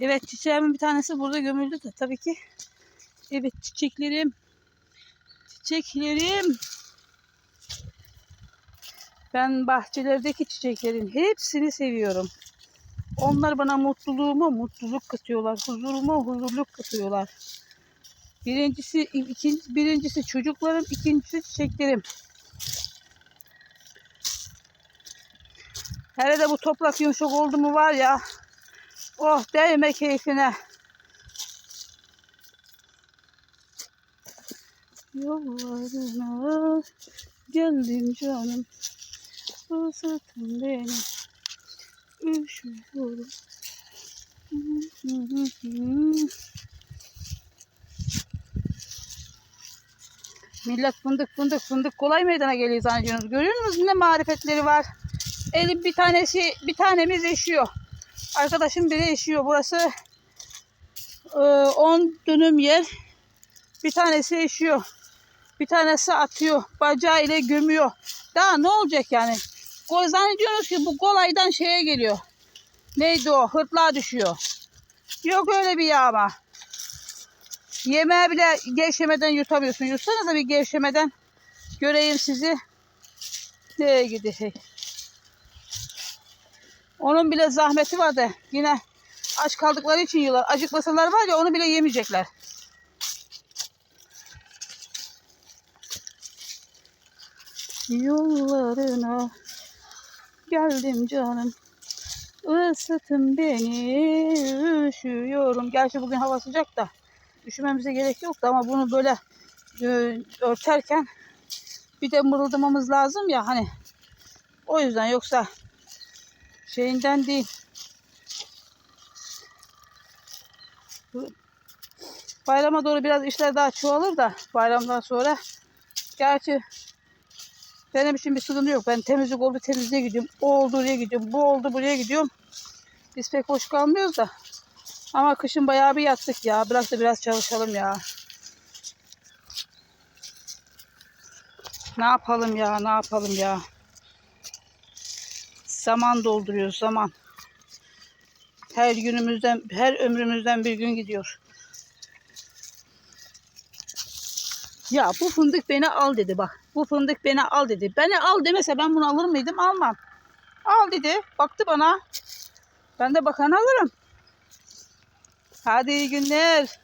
Evet çiçeğimin bir tanesi burada gömüldü de tabii ki. Evet çiçeklerim. Çiçeklerim. Ben bahçelerdeki çiçeklerin hepsini seviyorum. Onlar bana mutluluğumu mutluluk katıyorlar. Huzurumu huzurluk katıyorlar. Birincisi, ikinci, birincisi çocuklarım, ikincisi çiçeklerim. Hele de bu toprak yumuşak oldu mu var ya. Oh değme keyfine. Yollarına geldim canım. Isıtın beni. Üşüyorum. Millet fındık fındık fındık kolay meydana geliyor zannediyorsunuz. Görüyor musunuz ne marifetleri var. Elim bir tanesi bir tanemiz eşiyor. Arkadaşım biri eşiyor. Burası 10 dönüm yer. Bir tanesi eşiyor. Bir tanesi atıyor. Bacağı ile gömüyor. Daha ne olacak yani? Zannediyorsunuz ki bu kolaydan şeye geliyor. Neydi o? Hırtlığa düşüyor. Yok öyle bir yağma. Yemeği bile gevşemeden yutamıyorsun. Yutsanıza bir gevşemeden. Göreyim sizi. Nereye gidecek? Onun bile zahmeti var da yine aç kaldıkları için yiyorlar. Acıkmasalar var ya onu bile yemeyecekler. Yollarına geldim canım. Isıtın beni, üşüyorum. Gerçi bugün hava sıcak da üşümemize gerek yoktu ama bunu böyle e, örterken bir de mırıldamamız lazım ya hani. O yüzden yoksa şeyinden değil. Bayrama doğru biraz işler daha çoğalır da bayramdan sonra. Gerçi benim için bir sıkıntı yok. Ben temizlik oldu temizliğe gidiyorum. O oldu oraya gidiyorum. Bu oldu buraya gidiyorum. Biz pek hoş kalmıyoruz da. Ama kışın bayağı bir yattık ya. Bırak da biraz çalışalım ya. Ne yapalım ya ne yapalım ya. Zaman dolduruyoruz zaman. Her günümüzden, her ömrümüzden bir gün gidiyor. Ya bu fındık beni al dedi bak. Bu fındık beni al dedi. Beni al demese ben bunu alır mıydım? Almam. Al dedi. Baktı bana. Ben de bakan alırım. Hadi iyi günler.